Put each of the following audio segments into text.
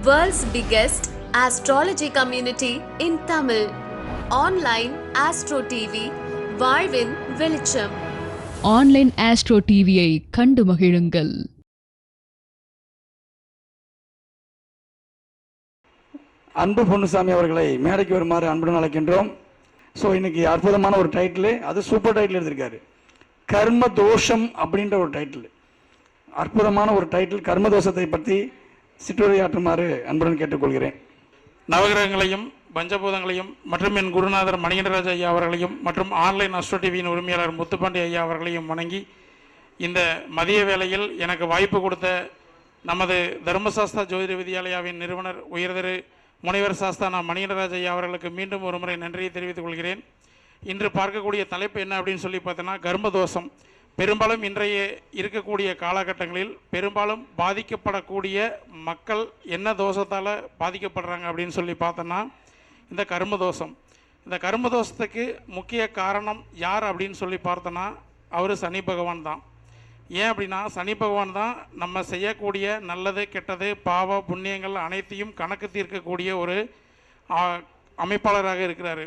World's biggest astrology community in Tamil. Online Astro TV, வாழ்வின் வெளிச்சம் online astro டிவியை கண்டு மகிழுங்கள். அன்பு பொன்னுசாமி அவர்களை மேடைக்கு வருமாறு அன்புடன் அழைக்கின்றோம். ஸோ இன்னைக்கு அற்புதமான ஒரு டைட்டில் அது சூப்பர் டைட்டில் எடுத்திருக்காரு கர்ம தோஷம் அப்படின்ற ஒரு டைட்டில் அற்புதமான ஒரு டைட்டில் கர்ம தோஷத்தை பற்றி சிற்றுரையாற்றுமாறு அன்புடன் கேட்டுக்கொள்கிறேன். நவகிரகங்களையும் பஞ்சபூதங்களையும் மற்றும் என் குருநாதர் மணிகண்டராஜ் ஐயா அவர்களையும் மற்றும் ஆன்லைன் அஸ்ட்ரோ டிவியின் உரிமையாளர் முத்துப்பாண்டி ஐயா அவர்களையும் வணங்கி இந்த மதிய வேளையில் எனக்கு வாய்ப்பு கொடுத்த நமது தர்மசாஸ்தா ஜோதிட வித்யாலயாவின் நிறுவனர் உயர்திரு முனைவர் சாஸ்தானா மணிகண்டராஜ் ஐயா அவர்களுக்கு மீண்டும் ஒரு முறை நன்றியை தெரிவித்துக் கொள்கிறேன். இன்று பார்க்கக்கூடிய தலைப்பு என்ன அப்படின்னு சொல்லி பார்த்தோன்னா கர்மதோஷம். பெரும்பாலும் இன்றைய இருக்கக்கூடிய காலகட்டங்களில் பெரும்பாலும் பாதிக்கப்படக்கூடிய மக்கள் என்ன தோஷத்தால் பாதிக்கப்படுறாங்க அப்படின்னு சொல்லி பார்த்தோன்னா இந்த கரும தோஷம். இந்த கரும தோஷத்துக்கு முக்கிய காரணம் யார் அப்படின்னு சொல்லி பார்த்தோன்னா அவர் சனி பகவான் தான். ஏன் அப்படின்னா சனி பகவான் தான் நம்ம செய்யக்கூடிய நல்லது கெட்டது பாவ புண்ணியங்கள் அனைத்தையும் கணக்கு தீர்க்கக்கூடிய ஒரு அமைப்பாளராக இருக்கிறாரு.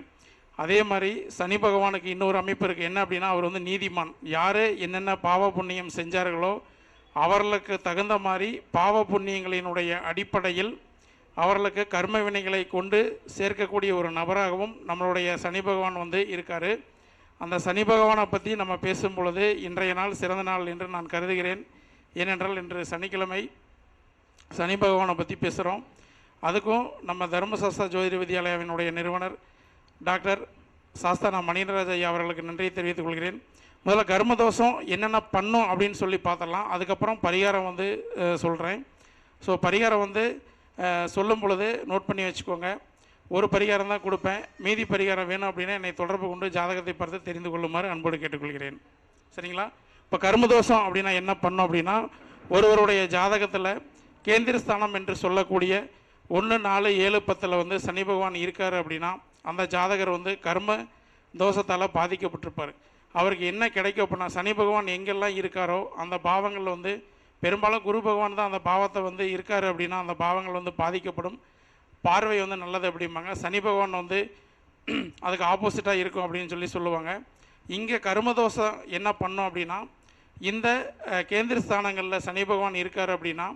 அதே மாதிரி சனி பகவானுக்கு இன்னொரு அமைப்பு இருக்குது என்ன அப்படின்னா அவர் வந்து நீதிமான். யார் என்னென்ன பாவ புண்ணியம் செஞ்சார்களோ அவர்களுக்கு தகுந்த மாதிரி பாவ புண்ணியங்களினுடைய அடிப்படையில் அவர்களுக்கு கர்ம வினைகளை கொண்டு சேர்க்கக்கூடிய ஒரு நபராகவும் நம்மளுடைய சனி பகவான் வந்து இருக்கார். அந்த சனி பகவானை பற்றி நம்ம பேசும் பொழுது இன்றைய நாள் சிறந்த நாள் என்று நான் கருதுகிறேன். ஏனென்றால் இன்று சனிக்கிழமை சனி பகவானை பற்றி பேசுகிறோம் அதுக்கும் நம்ம தர்மசாஸ்திர ஜோதிட வித்யாலயாவினுடைய நிறுவனர் டாக்டர் சாஸ்தானா மணியராஜ் ஐயா அவர்களுக்கு நன்றியை தெரிவித்துக் கொள்கிறேன். முதல்ல கர்மதோஷம் என்னென்ன பண்ணும் அப்படின்னு சொல்லி பார்த்தலாம் அதுக்கப்புறம் பரிகாரம் வந்து சொல்கிறேன் ஸோ பரிகாரம் வந்து சொல்லும் பொழுது நோட் பண்ணி வச்சுக்கோங்க. ஒரு பரிகாரம் தான் கொடுப்பேன். மீதி பரிகாரம் வேணும் அப்படின்னா என்னை தொடர்பு கொண்டு ஜாதகத்தை பார்த்து தெரிந்து கொள்ளுமாறு அன்போடு கேட்டுக்கொள்கிறேன். சரிங்களா? இப்போ கர்மதோஷம் அப்படின்னா என்ன பண்ணோம் அப்படின்னா ஒருவருடைய ஜாதகத்தில் கேந்திரஸ்தானம் என்று சொல்லக்கூடிய ஒன்று நாலு ஏழு பத்தில் வந்து சனி பகவான் இருக்கார் அப்படின்னா அந்த ஜாதகர் வந்து கர்ம தோஷத்தால் பாதிக்கப்பட்டிருப்பார். அவருக்கு என்ன கிடைக்கும் அப்படின்னா சனி பகவான் எங்கெல்லாம் இருக்காரோ அந்த பாவங்களில் வந்து பெரும்பாலும் குரு பகவான் தான் அந்த பாவத்தை வந்து இருக்கார் அப்படின்னா அந்த பாவங்கள் வந்து பாதிக்கப்படும். பார்வை வந்து நல்லது அப்படிம்பாங்க. சனி பகவான் வந்து அதுக்கு ஆப்போசிட்டாக இருக்கும் அப்படின்னு சொல்லி சொல்லுவாங்க. இங்கே கர்மதோஷம் என்ன பண்ணோம் அப்படின்னா இந்த கேந்திர ஸ்தானங்களில் சனி பகவான் இருக்கார் அப்படின்னா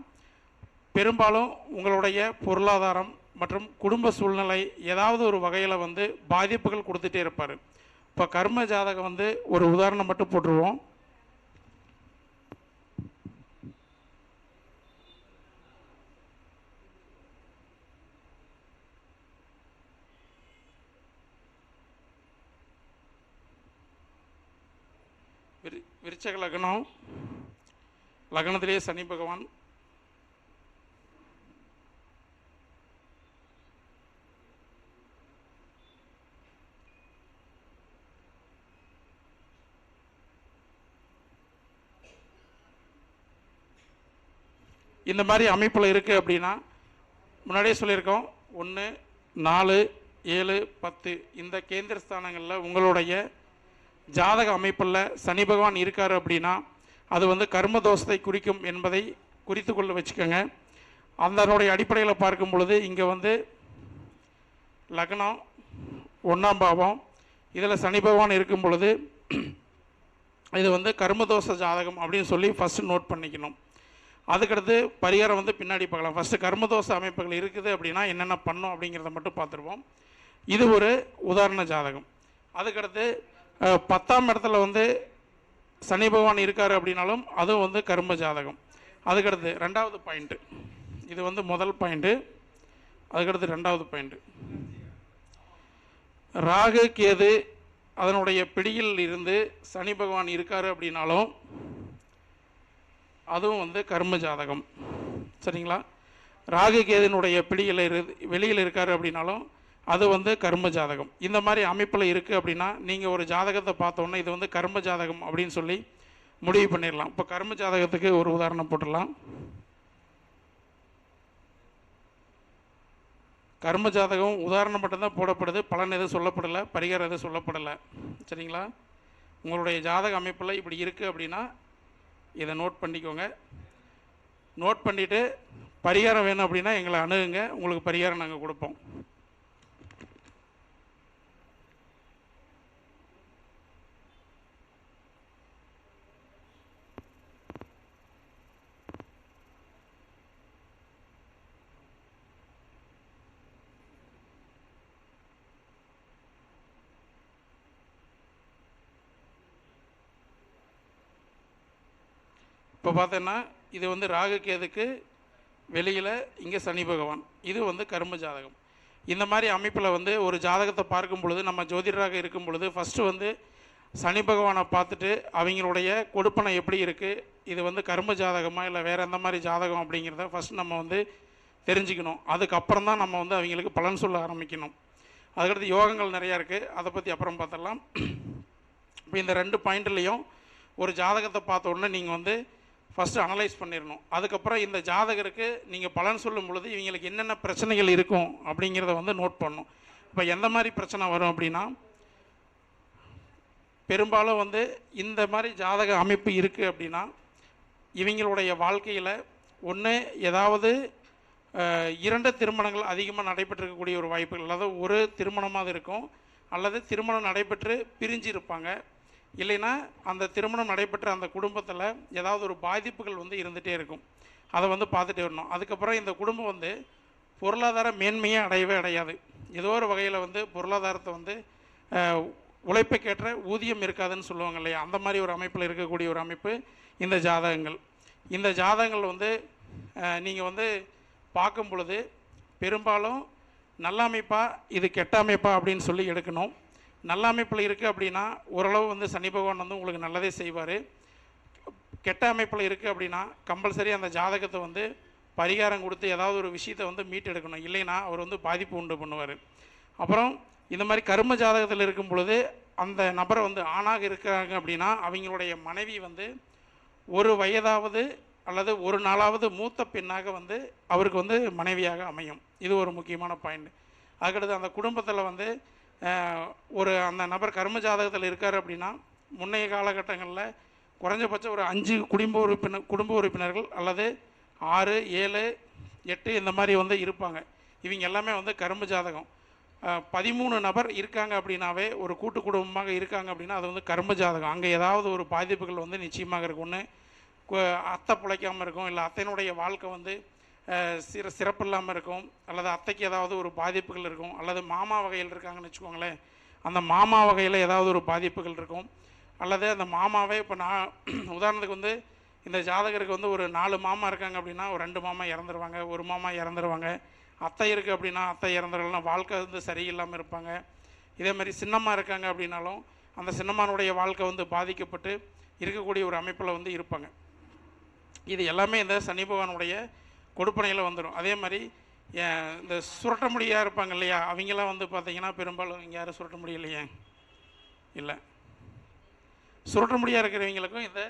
பெரும்பாலும் உங்களுடைய பொருளாதாரம் மற்றும் குடும்ப சூழ்நிலை ஏதாவது ஒரு வகையில் வந்து பாதிப்புகள் கொடுத்துட்டே இருப்பார். இப்போ கர்ம ஜாதகம் வந்து ஒரு உதாரணம் மட்டும் போட்டுருவோம். விருச்சக லக்னம். லக்னத்திலேயே சனி பகவான். இந்த மாதிரி அமைப்பில் இருக்குது அப்படின்னா முன்னாடியே சொல்லியிருக்கோம் ஒன்று நாலு ஏழு பத்து இந்த கேந்திர ஸ்தானங்களில் உங்களுடைய ஜாதக அமைப்பில் சனி பகவான் இருக்கார் அப்படின்னா அது வந்து கர்ம தோஷத்தை குறிக்கும் என்பதை குறித்து கொள்ள வச்சுக்கோங்க. அதனுடைய அடிப்படையில் பார்க்கும் பொழுது இங்கே வந்து லக்னம் ஒன்றாம் பாவம் இதில் சனி பகவான் இருக்கும் பொழுது இது வந்து கர்மதோஷ ஜாதகம் அப்படின்னு சொல்லி ஃபஸ்ட்டு நோட் பண்ணிக்கணும். அதுக்கடுத்து பரிகாரம் வந்து பின்னாடி பார்க்கலாம். ஃபஸ்ட்டு கர்மதோஷ அமைப்புகள் இருக்குது அப்படின்னா என்னென்ன பண்ணும் அப்படிங்கிறத மட்டும் பார்த்துருவோம். இது ஒரு உதாரண ஜாதகம். அதுக்கடுத்து பத்தாம் இடத்துல வந்து சனி பகவான் இருக்கார் அப்படின்னாலும் அதுவும் வந்து கர்ம ஜாதகம். அதுக்கடுத்து ரெண்டாவது பாயிண்ட்டு இது வந்து முதல் பாயிண்ட்டு அதுக்கடுத்து ரெண்டாவது பாயிண்ட்டு ராகு கேது அதனுடைய பிடியில் இருந்து சனி பகவான் இருக்கார் அப்படின்னாலும் அதுவும் வந்து கர்ம ஜாதகம். சரிங்களா? ராகு கேதுனுடைய பிடியில் இரு வெளியில் இருக்கார் அப்படின்னாலும் அது வந்து கர்ம ஜாதகம். இந்த மாதிரி அமைப்பில் இருக்குது அப்படின்னா நீங்கள் ஒரு ஜாதகத்தை பார்த்தோன்னே இது வந்து கர்ம ஜாதகம் அப்படின்னு சொல்லி முடிவு பண்ணிடலாம். இப்போ கர்ம ஜாதகத்துக்கு ஒரு உதாரணம் போட்டுடலாம். கர்ம ஜாதகம் உதாரணம் மட்டும்தான் போடப்படுது. பலன் எதுவும் சொல்லப்படலை. பரிகாரம் எதுவும் சொல்லப்படலை. சரிங்களா? உங்களுடைய ஜாதக அமைப்பில் இப்படி இருக்குது அப்படின்னா இதை நோட் பண்ணிக்கோங்க. நோட் பண்ணிவிட்டு பரிகாரம் வேணும் அப்படின்னா எங்களை அணுகுங்க. உங்களுக்கு பரிகாரம் நாங்கள் கொடுப்போம். இப்போ பார்த்தோன்னா இது வந்து ராகு கேதுக்கு வெளியில் இங்கே சனி பகவான். இது வந்து கரும்பு ஜாதகம். இந்த மாதிரி அமைப்பில் வந்து ஒரு ஜாதகத்தை பார்க்கும் பொழுது நம்ம ஜோதிடராக இருக்கும் பொழுது ஃபஸ்ட்டு வந்து சனி பகவானை பார்த்துட்டு அவங்களுடைய கொடுப்பனை எப்படி இருக்குது இது வந்து கரும்பு ஜாதகமா இல்லை வேறு எந்த மாதிரி ஜாதகம் அப்படிங்கிறத ஃபஸ்ட் நம்ம வந்து தெரிஞ்சுக்கணும். அதுக்கப்புறம் தான் நம்ம வந்து அவங்களுக்கு பலன் சொல்ல ஆரம்பிக்கணும். அதுக்கடுத்து யோகங்கள் நிறையா இருக்குது அதை பற்றி அப்புறம் பார்த்துடலாம். இப்போ இந்த ரெண்டு பாயிண்ட்லேயும் ஒரு ஜாதகத்தை பார்த்த உடனே நீங்கள் வந்து ஃபஸ்ட்டு அனலைஸ் பண்ணிடணும் அதுக்கப்புறம் இந்த ஜாதகருக்கு நீங்கள் பலன் சொல்லும் பொழுது இவங்களுக்கு என்னென்ன பிரச்சனைகள் இருக்கும் அப்படிங்கிறத வந்து நோட் பண்ணணும். இப்போ எந்த மாதிரி பிரச்சனை வரும் அப்படின்னா பெரும்பாலும் வந்து இந்த மாதிரி ஜாதக அமைப்பு இருக்குது அப்படின்னா இவங்களுடைய வாழ்க்கையில் ஒன்று ஏதாவது இரண்டு திருமணங்கள் அதிகமாக நடைபெற்றிருக்கக்கூடிய ஒரு வாய்ப்புகள் அதாவது ஒரு திருமணமாக இருக்கும் அல்லது திருமணம் நடைபெற்று பிரிஞ்சு இருப்பாங்க இல்லைன்னா அந்த திருமணம் நடைபெற்ற அந்த குடும்பத்தில் ஏதாவது ஒரு பாதிப்புகள் வந்து இருந்துகிட்டே இருக்கும். அதை வந்து பார்த்துட்டே வரணும். அதுக்கப்புறம் இந்த குடும்பம் வந்து பொருளாதார மேன்மையே அடையவே அடையாது. ஏதோ ஒரு வகையில் வந்து பொருளாதாரத்தை வந்து அஹ், உழைப்புக்கேற்ற ஊதியம் இருக்காதுன்னு சொல்லுவாங்க இல்லையா? அந்த மாதிரி ஒரு அமைப்பில் இருக்கக்கூடிய ஒரு அமைப்பு இந்த ஜாதகங்கள். இந்த ஜாதகங்கள் வந்து நீங்கள் வந்து பார்க்கும் பொழுது பெரும்பாலும் நல்ல அமைப்பா இது கெட்ட அமைப்பா அப்படின்னு சொல்லி எடுக்கணும். நல்ல அமைப்பில் இருக்குது அப்படின்னா ஓரளவு வந்து சனி பகவான் வந்து உங்களுக்கு நல்லதே செய்வார். கெட்ட அமைப்பில் இருக்குது அப்படின்னா கம்பல்சரி அந்த ஜாதகத்தை வந்து பரிகாரம் கொடுத்து ஏதாவது ஒரு விஷயத்தை வந்து மீட்டெடுக்கணும். இல்லைன்னா அவர் வந்து பாதிப்பு உண்டு பண்ணுவார். அப்புறம் இந்த மாதிரி கரும ஜாதகத்தில் இருக்கும் பொழுது அந்த நபரை வந்து ஆணாக இருக்கிறாங்க அப்படின்னா அவங்களுடைய மனைவி வந்து ஒரு வயதாவது அல்லது ஒரு நாளாவது மூத்த பெண்ணாக வந்து அவருக்கு வந்து மனைவியாக அமையும். இது ஒரு முக்கியமான பாயிண்ட் அதுக்கடுத்து அந்த குடும்பத்தில் வந்து ஒரு அந்த நபர் கர்ம ஜாதகத்தில் இருக்கார் அப்படின்னா முன்னைய காலகட்டங்களில் குறைஞ்சபட்சம் ஒரு அஞ்சு குடும்ப உறுப்பினர் குடும்ப உறுப்பினர்கள் அல்லது ஆறு ஏழு எட்டு இந்த மாதிரி வந்து இருப்பாங்க. இவங்க எல்லாமே வந்து கரும்பு ஜாதகம். பதிமூணு நபர் இருக்காங்க அப்படின்னாவே ஒரு கூட்டு குடும்பமாக இருக்காங்க அப்படின்னா அது வந்து கரும்பு ஜாதகம். அங்கே ஏதாவது ஒரு பாதிப்புகள் வந்து நிச்சயமாக இருக்கும். ஒன்று அத்தை பிழைக்காமல் இருக்கும். இல்லை அத்தையினுடைய வாழ்க்கை வந்து சிற சிறப்பு இல்லாமல் இருக்கும். அல்லது அத்தைக்கு ஏதாவது ஒரு பாதிப்புகள் இருக்கும். அல்லது மாமா வகையில் இருக்காங்கன்னு வச்சுக்கோங்களேன். அந்த மாமா வகையில் ஏதாவது ஒரு பாதிப்புகள் இருக்கும். அல்லது அந்த மாமாவே இப்போ நான் உதாரணத்துக்கு வந்து இந்த ஜாதகருக்கு வந்து ஒரு நாலு மாமா இருக்காங்க அப்படின்னா ஒரு ரெண்டு மாமா இறந்துருவாங்க ஒரு மாமா இறந்துருவாங்க. அத்தை இருக்குது அப்படின்னா அத்தை இறந்துடலாம் வாழ்க்கை வந்து சரியில்லாமல் இருப்பாங்க. இதே மாதிரி சின்னம்மா இருக்காங்க அப்படின்னாலும் அந்த சின்னம்மானுடைய வாழ்க்கை வந்து பாதிக்கப்பட்டு இருக்கக்கூடிய ஒரு அமைப்பில் வந்து இருப்பாங்க. இது எல்லாமே இந்த சனி பகவானுடைய கொடுப்பனையில் வந்துடும் அதே மாதிரி இந்த சுரட்ட முடியாக இருப்பாங்க இல்லையா? அவங்களாம் வந்து பார்த்தீங்கன்னா பெரும்பாலும் இங்கே யாரும் சுரட்ட முடியலையே. இல்லை. சுருட்ட முடியாக இருக்கிறவங்களுக்கும் இந்த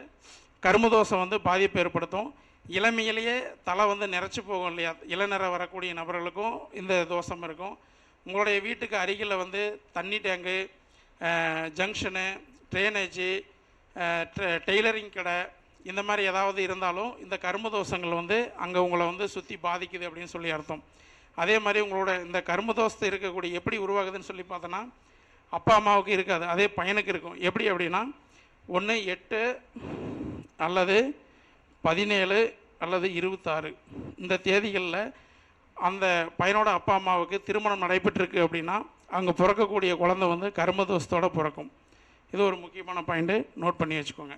கருமதோஷம் வந்து பாதிப்பு ஏற்படுத்தும். இளமையிலேயே தலை வந்து நிறச்சி போகும் இல்லையா? இளநிற வரக்கூடிய நபர்களுக்கும் இந்த தோஷம் இருக்கும். உங்களுடைய வீட்டுக்கு அருகில் வந்து தண்ணி டேங்கு ஜங்ஷனு ட்ரைனேஜு டெய்லரிங் கடை இந்த மாதிரி ஏதாவது இருந்தாலும் இந்த கரும தோஷங்கள் வந்து அங்கே உங்களை வந்து சுற்றி பாதிக்குது அப்படின்னு சொல்லி அர்த்தம். அதே மாதிரி உங்களோட இந்த கரும தோஷத்தை இருக்கக்கூடிய எப்படி உருவாகுதுன்னு சொல்லி பார்த்தோன்னா அப்பா அம்மாவுக்கு இருக்காது. அதே பையனுக்கு இருக்கும். எப்படி அப்படின்னா ஒன்று எட்டு அல்லது பதினேழு அல்லது இருபத்தாறு. இந்த தேதிகளில் அந்த பையனோட அப்பா அம்மாவுக்கு திருமணம் நடைபெற்றிருக்கு அப்படின்னா அங்கே பிறக்கக்கூடிய குழந்தை வந்து கர்மதோஷத்தோட பிறக்கும். இது ஒரு முக்கியமான பாயிண்ட்டு நோட் பண்ணி வச்சுக்கோங்க.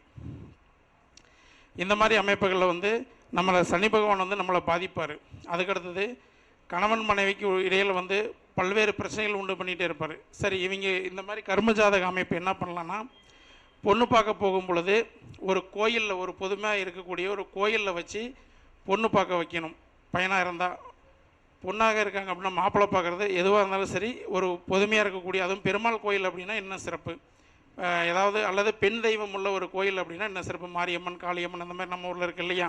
இந்த மாதிரி அமைப்புகளில் வந்து நம்மளை சனி பகவான் வந்து நம்மளை பாதிப்பார். அதுக்கடுத்தது கணவன் மனைவிக்கு இடையில் வந்து பல்வேறு பிரச்சனைகள் உண்டு பண்ணிகிட்டே இருப்பார். சரி இவங்க இந்த மாதிரி கர்ம ஜாதக அமைப்பு என்ன பண்ணலான்னா பொண்ணு பார்க்க போகும் பொழுது ஒரு கோயிலில் ஒரு பொதுமையாக இருக்கக்கூடிய ஒரு கோயிலில் வச்சு பொண்ணு பார்க்க வைக்கணும். பையனாக இருந்தால் பொண்ணாக இருக்காங்க அப்படின்னா மாப்பிள்ளை பார்க்குறது எதுவாக இருந்தாலும் சரி ஒரு பொதுமையாக இருக்கக்கூடிய அதுவும் பெருமாள் கோயில் அப்படின்னா என்ன சிறப்பு? ஏதாவது அல்லது பெண் தெய்வம் உள்ள ஒரு கோயில் அப்படின்னா என்ன சிறப்பு? மாரியம்மன் காளியம்மன் அந்த மாதிரி நம்ம ஊரில் இருக்கு இல்லையா?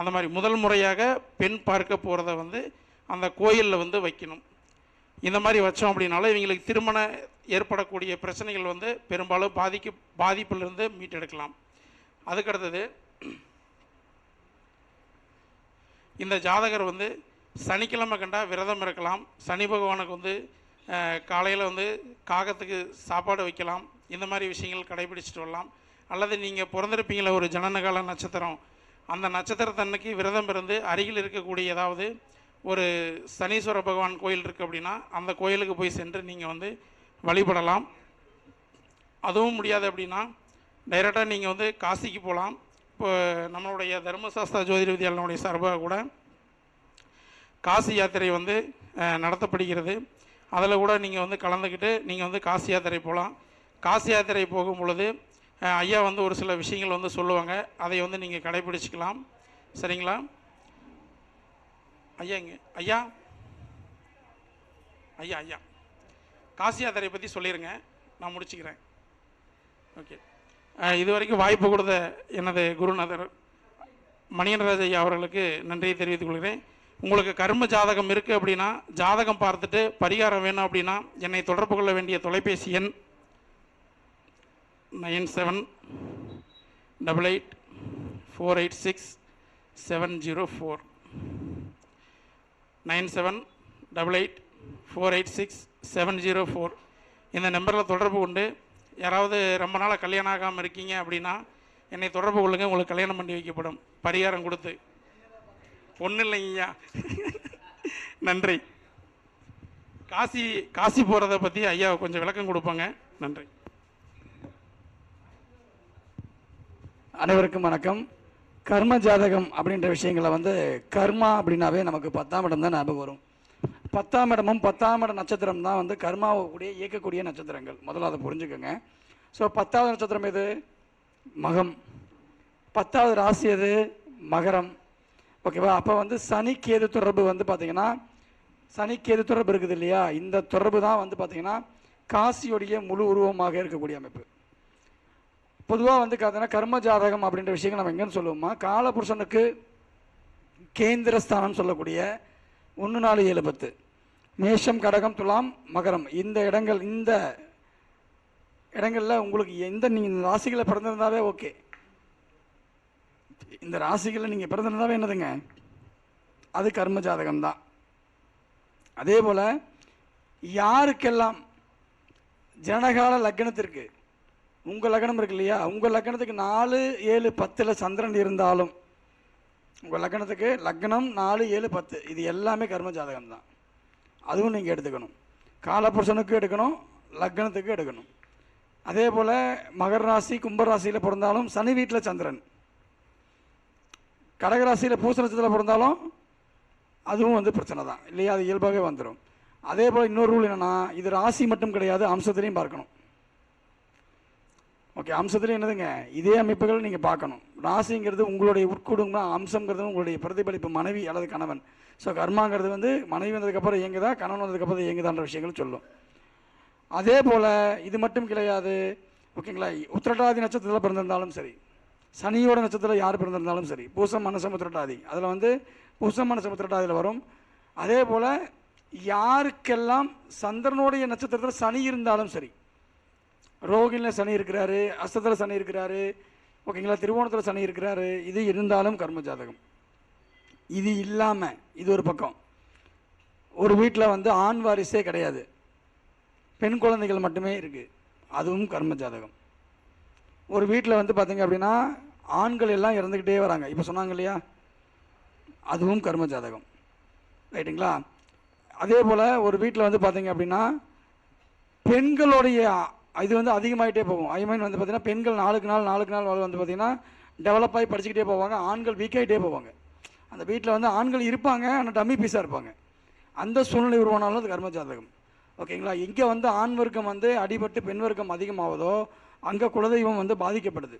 அந்த மாதிரி முதல் முறையாக பெண் பார்க்க போகிறத வந்து அந்த கோயிலில் வந்து வைக்கணும். இந்த மாதிரி வச்சோம் அப்படின்னாலும் இவங்களுக்கு திருமண ஏற்படக்கூடிய பிரச்சனைகள் வந்து பெரும்பாலும் பாதிக்கு பாதிப்பிலிருந்து மீட்டெடுக்கலாம். அதுக்கடுத்தது இந்த ஜாதகர் வந்து சனிக்கிழமை கண்டா விரதம் இருக்கலாம். சனி பகவானுக்கு வந்து காலையில் வந்து காகத்துக்கு சாப்பாடு வைக்கலாம். இந்த மாதிரி விஷயங்கள் கடைபிடிச்சிட்டு வரலாம். அல்லது நீங்கள் பிறந்திருப்பீங்கள ஒரு ஜனனகால நட்சத்திரம். அந்த நட்சத்திரத்தன்னைக்கு விரதம் இருந்து அருகில் இருக்கக்கூடிய ஏதாவது ஒரு சனீஸ்வர பகவான் கோயில் இருக்குது அப்படின்னா அந்த கோயிலுக்கு போய் சென்று நீங்கள் வந்து வழிபடலாம். அதுவும் முடியாது அப்படின்னா டைரெக்டாக நீங்கள் வந்து காசிக்கு போகலாம். இப்போ நம்மளுடைய தர்மசாஸ்திர ஜோதிட வித்யாலனுடைய சார்பாக கூட காசி யாத்திரை வந்து நடத்தப்படுகிறது. அதில் கூட நீங்கள் வந்து கலந்துக்கிட்டு நீங்கள் வந்து காசி யாத்திரை போகலாம். காசி யாத்திரை போகும் பொழுது ஐயா வந்து ஒரு சில விஷயங்கள் வந்து சொல்லுவாங்க. அதை வந்து நீங்கள் கடைபிடிச்சிக்கலாம். சரிங்களா? ஐயா இங்கே ஐயா? ஐயா ஐயா. காசி யாத்திரை பற்றி சொல்லிடுங்க நான் முடிச்சுக்கிறேன். ஓகே. இது வரைக்கும் வாய்ப்பு கொடுத்த எனது குருநாதர் மணியன்ராஜ் ஐயா அவர்களுக்கு நன்றியை தெரிவித்துக் கொள்கிறேன். உங்களுக்கு கர்ம ஜாதகம் இருக்குது அப்படின்னா ஜாதகம் பார்த்துட்டு பரிகாரம் வேணும் அப்படின்னா என்னை தொடர்பு கொள்ள வேண்டிய தொலைபேசி எண் nine seven double eight four eight six seven zero four. Nine seven double eight four eight six seven zero four. இந்த நம்பரில் தொடர்பு கொண்டு யாராவது ரொம்ப நாளாக கல்யாணம் ஆகாமல் இருக்கீங்க அப்படின்னா என்னை தொடர்பு கொள்ளுங்க. உங்களுக்கு கல்யாணம் பண்ணி வைக்கப்படும். பரிகாரம் கொடுத்து. ஒன்றும் இல்லைங்கய்யா நன்றி. காசி காசி போகிறத பற்றி ஐயா கொஞ்சம் விளக்கம் கொடுப்பாங்க. நன்றி. அனைவருக்கும் வணக்கம். கர்ம ஜாதகம் அப்படின்ற விஷயங்களை வந்து கர்மா அப்படின்னாவே நமக்கு பத்தாம் இடம் தான் ஞாபகம் வரும். பத்தாம் இடமும் பத்தாம் இட நட்சத்திரம் தான் வந்து கர்மாவை கூடிய இயக்கக்கூடிய நட்சத்திரங்கள். முதல்ல அதை புரிஞ்சுக்கோங்க. ஸோ பத்தாவது நட்சத்திரம் எது? மகம். பத்தாவது ராசி எது? மகரம். ஓகேவா அப்போ வந்து சனி கேது தொடர்பு வந்து பார்த்தீங்கன்னா சனி கேது தொடர்பு இருக்குது இல்லையா? இந்த தொடர்பு தான் வந்து பார்த்தீங்கன்னா காசியுடைய முழு உருவமாக இருக்கக்கூடிய அமைப்பு. பொதுவாக வந்து பார்த்தீங்கன்னா கர்ம ஜாதகம் அப்படின்ற விஷயங்கள் நம்ம எங்கேன்னு சொல்லுவோமா? காலபுருஷனுக்கு கேந்திரஸ்தானம் சொல்லக்கூடிய ஒன்று நாலு ஏழு பத்து. மேஷம் கடகம் துலாம் மகரம். இந்த இடங்கள் இந்த இடங்களில் உங்களுக்கு எந்த நீங்கள் இந்த ராசிகளை பிறந்திருந்தாவே ஓகே. இந்த ராசிகளில் நீங்கள் பிறந்திருந்தாவே என்னதுங்க? அது கர்ம ஜாதகம் தான். அதே போல் யாருக்கெல்லாம் ஜனகால லக்னத்திற்கு உங்கள் லக்னம் இருக்கு இல்லையா? உங்கள் லக்னத்துக்கு நாலு ஏழு பத்தில் சந்திரன் இருந்தாலும் உங்கள் லக்னத்துக்கு லக்னம் நாலு ஏழு பத்து இது எல்லாமே கர்ம ஜாதகம் தான். அதுவும் நீங்கள் எடுத்துக்கணும். காலபுருஷனுக்கும் எடுக்கணும் லக்னத்துக்கும் எடுக்கணும். அதே போல் மகர ராசி கும்பராசியில் பிறந்தாலும் சனி வீட்டில் சந்திரன். கடகராசியில் பூச நட்சத்திரத்தில் பிறந்தாலும் அதுவும் வந்து பிரச்சனை தான். இல்லையா? அது இயல்பாகவே வந்துடும் அதே போல் இன்னொரு ரூல் என்னென்னா இது ராசி மட்டும் கிடையாது அம்சத்துலேயும் பார்க்கணும். ஓகே அம்சத்துலேயும் என்னதுங்க? இதே அமைப்புகள் நீங்கள் பார்க்கணும். ராசிங்கிறது உங்களுடைய உட்குடும்பம் அம்சங்கிறது உங்களுடைய பிரதிபலிப்பு மனைவி அல்லது கணவன். ஸோ கர்மாங்கிறது வந்து மனைவி வந்ததுக்கப்புறம் இயங்குதா? கணவன் வந்ததுக்கப்புறம் இயங்குதான்ற விஷயங்கள் சொல்லும். அதே போல் இது மட்டும் கிடையாது. ஓகேங்களா உத்திரட்டாதி நட்சத்திரத்தில் பிறந்திருந்தாலும் சரி சனியோட நட்சத்திரத்தில் யார் பிறந்திருந்தாலும் சரி பூசம் மனசம் உத்திரட்டாதி. அதில் வந்து பூசம் மனசம் உத்திரட்டாதியில் வரும். அதே போல் யாருக்கெல்லாம் சந்திரனுடைய நட்சத்திரத்தில் சனி இருந்தாலும் சரி ரோகிணியில் சனி இருக்கிறாரு அஸ்தத்தில் சனி இருக்கிறாரு ஓகேங்களா? திருவோணத்தில் சனி இருக்கிறாரு இது இருந்தாலும் கர்ம ஜாதகம். இது இல்லாமல் இது ஒரு பக்கம். ஒரு வீட்டில் வந்து ஆண் வாரிசே கிடையாது. பெண் குழந்தைகள் மட்டுமே இருக்குது அதுவும் கர்ம ஜாதகம். ஒரு வீட்டில் வந்து பார்த்திங்க அப்படின்னா ஆண்கள் எல்லாம் இறந்துக்கிட்டே வராங்க. இப்போ சொன்னாங்க இல்லையா? அதுவும் கர்ம ஜாதகம். ரைட்டுங்களா? அதே போல் ஒரு வீட்டில் வந்து பார்த்திங்க அப்படின்னா பெண்களுடைய இது வந்து அதிகமாகிட்டே போகும். ஐ மீன் வந்து பார்த்தீங்கன்னா பெண்கள் நாளுக்கு நாள் நாளுக்கு நாள் வந்து பார்த்தீங்கன்னா டெவலப் ஆகி படிச்சுக்கிட்டே போவாங்க. ஆண்கள் வீக் ஆகிட்டே போவாங்க. அந்த வீட்டில் வந்து ஆண்கள் இருப்பாங்க ஆனால் டம்மி பீஸாக இருப்பாங்க. அந்த சூழ்நிலை உருவானாலும் அது கர்ம ஜாதகம். ஓகேங்களா எங்கே வந்து ஆண் வர்க்கம் வந்து அடிபட்டு பெண் வர்க்கம் அதிகமாகுதோ அங்கே குலதெய்வம் வந்து பாதிக்கப்படுது.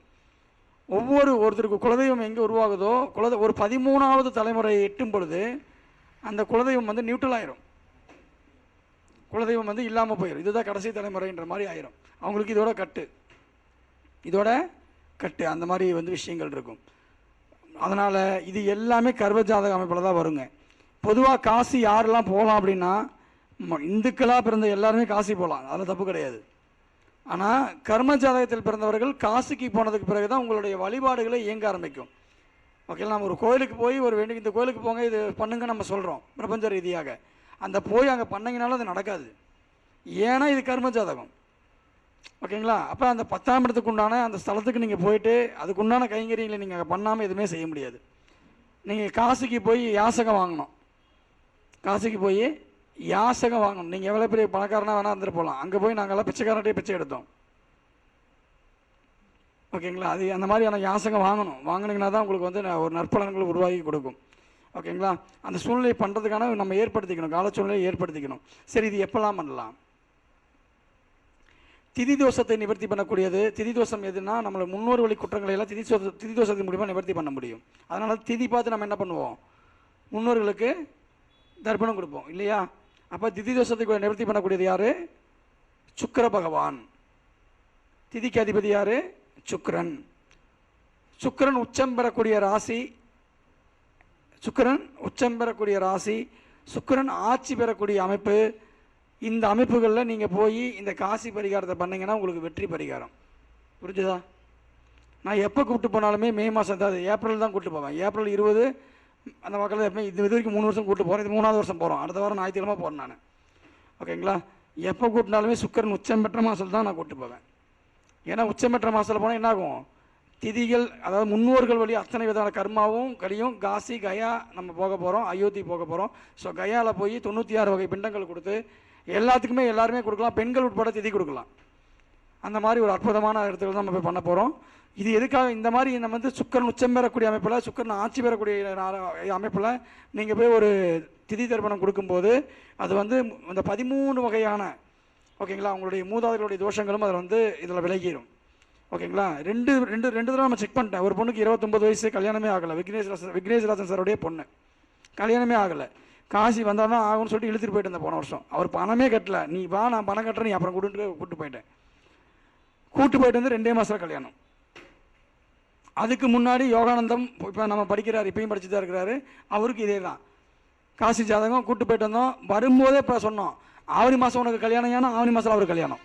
ஒவ்வொரு ஒருத்தருக்கு குலதெய்வம் எங்கே உருவாகுதோ குலத ஒரு பதிமூணாவது தலைமுறையை எட்டும் பொழுது அந்த குலதெய்வம் வந்து நியூட்ரல் ஆயிரும். குலதெய்வம் வந்து இல்லாமல் போயிடும் இதுதான் கடைசி தலைமுறைன்ற மாதிரி ஆயிரும். அவங்களுக்கு இதோட கட்டு. இதோட கட்டு. அந்த மாதிரி வந்து விஷயங்கள் இருக்கும். அதனால் இது எல்லாமே கர்வஜாதக அமைப்பில் தான் வருங்க. பொதுவாக காசி யாரெல்லாம் போகலாம் அப்படின்னா ம- இந்துக்களாக பிறந்த எல்லாருமே காசி போகலாம். அதில் தப்பு கிடையாது. ஆனால் கர்ம ஜாதகத்தில் பிறந்தவர்கள் காசிக்கு போனதுக்கு பிறகு தான் உங்களுடைய வழிபாடுகளை இயங்க ஆரம்பிக்கும். ஓகே நம்ம ஒரு கோயிலுக்கு போய் ஒரு வேண்டி இந்த கோயிலுக்கு போங்க இது பண்ணுங்க நம்ம சொல்கிறோம் பிரபஞ்ச ரீதியாக. அந்த போய் அங்கே பண்ணிங்கனாலும் அது நடக்காது. ஏன்னா இது கர்ம ஜாதகம். ஓகேங்களா? அப்போ அந்த பத்தாம் இடத்துக்கு உண்டான அந்த ஸ்தலத்துக்கு நீங்கள் போயிட்டு அதுக்கு உண்டான கைங்கரியங்களை நீங்கள் அங்கே பண்ணாமல் எதுவுமே செய்ய முடியாது. நீங்கள் காசிக்கு போய் யாசகம் வாங்கணும். காசிக்கு போய் யாசகம் வாங்கணும். நீங்கள் எவ்வளோ பெரிய பணக்காரனா வேணால் இருந்துட்டு போகலாம் அங்கே போய் நாங்கள்லாம் பிச்சைக்காரன்ட்டே பிச்சை எடுத்தோம். ஓகேங்களா? அது அந்த மாதிரியான யாசகம் வாங்கணும். வாங்கினீங்கன்னா தான் உங்களுக்கு வந்து ந- ஒரு நற்பலன்கள் உருவாக்கி கொடுக்கும். ஓகேங்களா? அந்த சூழ்நிலை பண்ணுறதுக்கான நம்ம ஏற்படுத்திக்கணும். கால சூழ்நிலையை ஏற்படுத்திக்கணும். சரி இது எப்போல்லாம் பண்ணலாம்? திதி தோஷத்தை நிவர்த்தி பண்ணக்கூடியது. திதி தோஷம் எதுனா நம்மளை முன்னோர் வழி குற்றங்களை எல்லாம் திதி திதி தோஷத்தின் மூலிமா நிவர்த்தி பண்ண முடியும். அதனால் திதி பார்த்து நம்ம என்ன பண்ணுவோம்? முன்னோர்களுக்கு தர்ப்பணம் கொடுப்போம் இல்லையா? அப்போ திதி தோஷத்தை கூட நிவர்த்தி பண்ணக்கூடியது யார்? சுக்கர பகவான். திதிக்கு அதிபதி யார்? சுக்கிரன். சுக்கிரன் உச்சம் பெறக்கூடிய ராசி சுக்கிரன் உச்சம் பெறக்கூடிய ராசி சுக்கிரன் ஆட்சி பெறக்கூடிய அமைப்பு இந்த அமைப்புகளில் நீங்கள் போய் இந்த காசி பரிகாரத்தை பண்ணிங்கன்னா உங்களுக்கு வெற்றி பரிகாரம். புரிஞ்சுதா? நான் எப்போ கூப்பிட்டு போனாலுமே மே மாதம் அதாவது ஏப்ரல் தான் கூப்பிட்டு போவேன். ஏப்ரல் இருபது அந்த மக்கள் எப்போ இது இது வரைக்கும் மூணு வருஷம் கூப்பிட்டு போகிறேன் இது மூணாவது வருஷம் போகிறோம் அடுத்த வாரம் ஞாயிற்றுக்கிழமை போகிறேன் நான். ஓகேங்களா? எப்போ கூப்பிட்டாலுமே சுக்கரன் உச்சம் பெற்ற தான் நான் கூப்பிட்டு போவேன். ஏன்னா உச்சம் பெற்ற மாதத்தில் போனால் என்ன ஆகும் திதிகள் அதாவது முன்னோர்கள் வழி அத்தனை விதமான கர்மாவும் கலியும் காசி கயா நம்ம போக போகிறோம் அயோத்தி போக போகிறோம் ஸோ கயாவில் போய் தொண்ணூற்றி ஆறு வகை பிண்டங்கள் கொடுத்து எல்லாத்துக்குமே எல்லாருமே கொடுக்கலாம். பெண்கள் உட்பட திதி கொடுக்கலாம். அந்த மாதிரி ஒரு அற்புதமான இடத்துல தான் நம்ம போய் பண்ண போகிறோம் இது எதுக்காக? இந்த மாதிரி நம்ம வந்து சுக்கரன் உச்சம் பெறக்கூடிய அமைப்பில் சுக்கரன் ஆட்சி பெறக்கூடிய அமைப்பில் நீங்கள் போய் ஒரு திதி தர்ப்பணம் கொடுக்கும்போது அது வந்து இந்த பதிமூணு வகையான ஓகேங்களா உங்களுடைய மூதாதைகளுடைய தோஷங்களும் அதில் வந்து இதில் விலகிடும் ஓகேங்களா? ரெண்டு ரெண்டு ரெண்டு தடவை நம்ம செக் பண்ணிட்டேன். ஒரு பொண்ணுக்கு இருபத்தொம்பது வயசு கல்யாணமே ஆகலை. விக்னேஸ்வரன் விக்னேஸ்வரன் சாருடைய பொண்ணு. கல்யாணமே ஆகலை. காசி வந்தால் தான் ஆகும்னு சொல்லிட்டு இழுத்துட்டு போயிட்டு இருந்தேன் போன வருஷம். அவர் பணமே கட்டல. நீ வா நான் பணம் கட்டுறேன் நீ அப்புறம் கூட்டு கூட்டு போயிட்டேன் கூட்டு போயிட்டு வந்து ரெண்டே மாதம் கல்யாணம். அதுக்கு முன்னாடி யோகானந்தம் இப்போ நம்ம படிக்கிறார் இப்பயும் படிச்சுட்டு தான் இருக்கிறாரு. அவருக்கு இதே தான் காசி ஜாதகம் கூட்டு போயிட்டு வந்தோம். வரும்போதே இப்போ சொன்னோம் ஆவணி மாதம் உனக்கு கல்யாணம் ஏன்னா ஆவணி மாதம் அவருக்கு கல்யாணம்.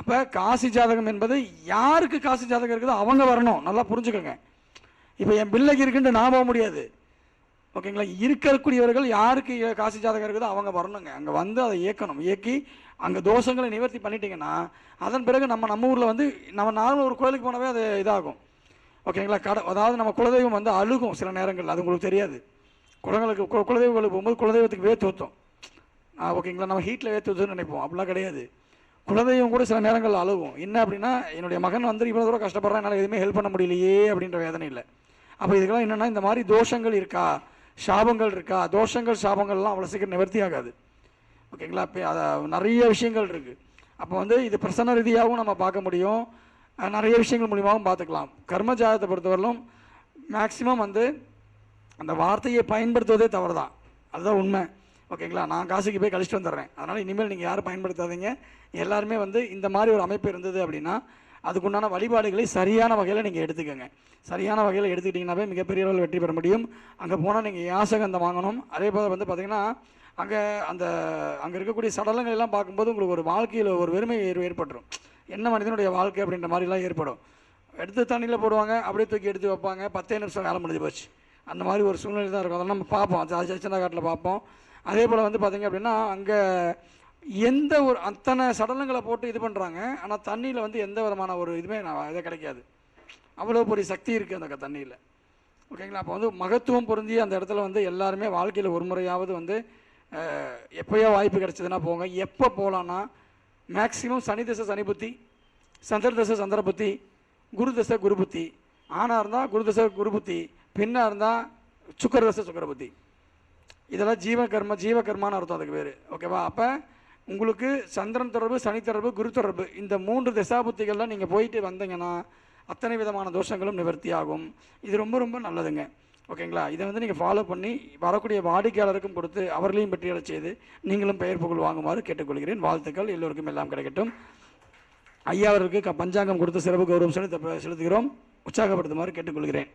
அப்போ காசி ஜாதகம் என்பது யாருக்கு காசி ஜாதகம் இருக்குதோ அவங்க வரணும். நல்லா புரிஞ்சுக்கோங்க. இப்போ என் பிள்ளைக்கு இருக்குன்ட்டு நான் போக முடியாது. ஓகேங்களா? இருக்கக்கூடியவர்கள் யாருக்கு காசி ஜாதகம் இருக்குதோ அவங்க வரணுங்க. அங்கே வந்து அதை இயக்கணும். இயக்கி அங்கே தோஷங்களை நிவர்த்தி பண்ணிட்டீங்கன்னா அதன் பிறகு நம்ம நம்ம ஊரில் வந்து நம்ம நார்மல் ஒரு கோயிலுக்கு போனவே அது இதாகும். ஓகேங்களா? கட அதாவது நம்ம குலதெய்வம் வந்து அழுகும் சில நேரங்கள் அது உங்களுக்கு தெரியாது. குளங்களுக்கு கு- குலதெய்வ கோயிலுக்கு போகும்போது குலதெய்வத்துக்கு வேத்து ஊற்றும் ஓகேங்களா? நம்ம ஹீட்டில் வேத்து ஊற்றுன்னு நினைப்போம். அப்படிலாம் கிடையாது. குலதெய்வம் கூட சில நேரங்கள் அழுகும். என்ன அப்படின்னா என்னுடைய மகன் வந்து இவ்வளோ தூரம் கஷ்டப்படுறான் என்னால் எதுவுமே ஹெல்ப் பண்ண முடியலையே அப்படின்ற வேதனை இல்லை. அப்போ இதுக்கெல்லாம் என்னென்னா இந்த மாதிரி தோஷங்கள் இருக்கா? சாபங்கள் இருக்கா? தோஷங்கள் சாபங்கள்லாம் அவ்வளோ சீக்கிரம் நிவர்த்தி ஆகாது. ஓகேங்களா? இப்போ அதை நிறைய விஷயங்கள் இருக்குது அப்போ வந்து இது பிரசன்ன ரீதியாகவும் நம்ம பார்க்க முடியும். நிறைய விஷயங்கள் மூலியமாகவும் பார்த்துக்கலாம். கர்ம ஜாதகத்தை பொறுத்தவரையிலும் மேக்சிமம் வந்து அந்த வார்த்தையை பயன்படுத்துவதே தவறு தான் அதுதான் உண்மை. ஓகேங்களா? நான் காசுக்கு போய் கழிச்சிட்டு வந்துடுறேன். அதனால் இனிமேல் நீங்கள் யாரும் பயன்படுத்தாதீங்க. எல்லாருமே வந்து இந்த மாதிரி ஒரு அமைப்பு இருந்தது அப்படின்னா அதுக்குண்டான வழிபாடுகளை சரியான வகையில் நீங்கள் எடுத்துக்கோங்க. சரியான வகையில் எடுத்துக்கிட்டிங்கனாவே மிகப்பெரிய அளவில் வெற்றி பெற முடியும். அங்கே போனால் நீங்கள் யாசகந்தம் வாங்கணும். அதே போல் வந்து பார்த்திங்கன்னா அங்கே அந்த அங்கே இருக்கக்கூடிய சடலங்கள் எல்லாம் பார்க்கும்போது உங்களுக்கு ஒரு வாழ்க்கையில் ஒரு வெறுமை ஏற்பட்டுரும். என்ன மனிதனுடைய வாழ்க்கை அப்படின்ற மாதிரிலாம் ஏற்படும். எடுத்து தண்ணியில் போடுவாங்க அப்படியே தூக்கி எடுத்து வைப்பாங்க. பத்தே நிமிஷம் வேலை முடிஞ்சு போச்சு. அந்த மாதிரி ஒரு சூழ்நிலை தான் இருக்கும். அதெல்லாம் நம்ம பார்ப்போம். அது சின்ன காட்டில் பார்ப்போம். அதே போல் வந்து பார்த்திங்க அப்படின்னா அங்கே எந்த ஒரு அத்தனை சடலங்களை போட்டு இது பண்ணுறாங்க ஆனால் தண்ணியில் வந்து எந்த விதமான ஒரு இதுவுமே நான் இதை கிடைக்காது. அவ்வளோ பெரிய சக்தி இருக்குது அந்த தண்ணியில். ஓகேங்களா? அப்போ வந்து மகத்துவம் பொருந்தி அந்த இடத்துல வந்து எல்லாருமே வாழ்க்கையில் ஒரு முறையாவது வந்து எப்போயோ எப்பயோ வாய்ப்பு கிடச்சிதுன்னா போங்க. எப்போ போகலான்னா மேக்ஸிமம் சனி தசை சனி புத்தி சந்திர தசை சந்திர புத்தி குரு தசை குரு புத்தி. ஆணாக இருந்தால் குரு தசை குரு புத்தி பெண்ணாக இருந்தால் சுக்கர தசை சுக்கர புத்தி. இதெல்லாம் ஜீவ கர்ம ஜீவ கர்மான்னு அர்த்தம் அதுக்கு பேர். ஓகேவா? அப்போ உங்களுக்கு சந்திரன் தொடர்பு சனி தொடர்பு குரு தொடர்பு இந்த மூன்று திசாபுத்திகள்லாம் நீங்கள் போயிட்டு வந்தீங்கன்னா அத்தனை விதமான தோஷங்களும் நிவர்த்தி ஆகும் இது ரொம்ப ரொம்ப நல்லதுங்க. ஓகேங்களா? இதை வந்து நீங்கள் ஃபாலோ பண்ணி வரக்கூடிய வாடிக்கையாளருக்கும் கொடுத்து அவர்களையும் வெற்றியடச் செய்து நீங்களும் பெயர் புகழ் வாங்குமாறு கேட்டுக்கொள்கிறேன். வாழ்த்துக்கள். எல்லோருக்கும் எல்லாம் கிடைக்கட்டும். ஐயா அவர்களுக்கு க- பஞ்சாங்கம் கொடுத்து சிறப்பு கௌரவம் செலுத்த செலுத்துகிறோம். உற்சாகப்படுத்துமாறு கேட்டுக்கொள்கிறேன்.